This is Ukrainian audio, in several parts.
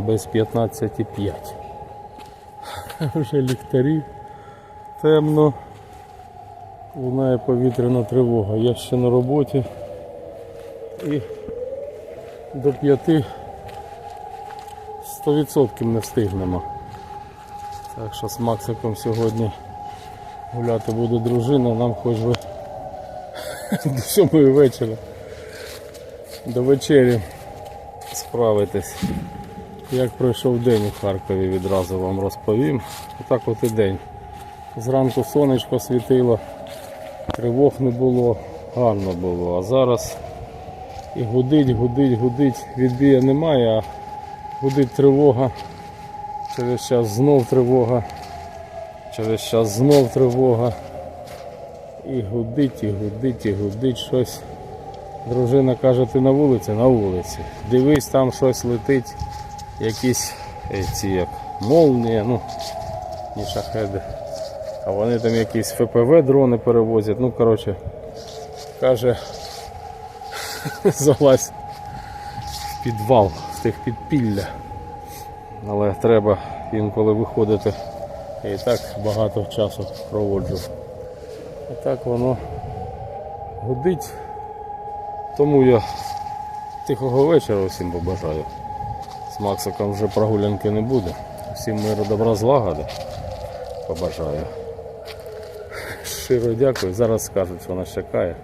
без 15,5. Вже ліхтарі темно. Лунає повітряна тривога. Я ще на роботі і до 5 100% не встигнемо. Так що з Максиком сьогодні гуляти буде дружина, нам хоч би до 7 вечора. До вечері справитись. Як пройшов день у Харкові, відразу вам розповім. Отак от і день. Зранку сонечко світило, тривог не було, гарно було. А зараз і гудить, гудить, гудить. Відбія немає, а гудить тривога. Через час знов тривога. Через час знов тривога. І гудить, і гудить, і гудить щось. Дружина каже, ти на вулиці? На вулиці. Дивись, там щось летить, якісь е, ці як молнії, ну, не шахеди. А вони там якісь ФПВ дрони перевозять. Ну, коротше, каже, залазь в підвал, в тих підпілля. Але треба інколи виходити. І так багато часу проводжу. А так воно гудить. Тому я тихого вечора всім побажаю. З Максиком вже прогулянки не буде. Всім миру добра злагоди побажаю. Щиро дякую. Зараз скажуть, що нас чекає.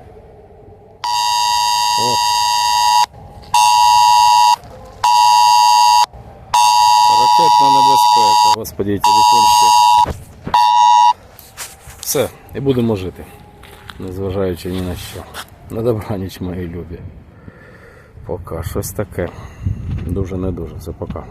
О. Ракетна небезпека. Господи, телефон ще. Все, і будемо жити. Незважаючи ні на що. На добраніч, мої любі. Пока щось таке. Дуже не дуже. Все пока.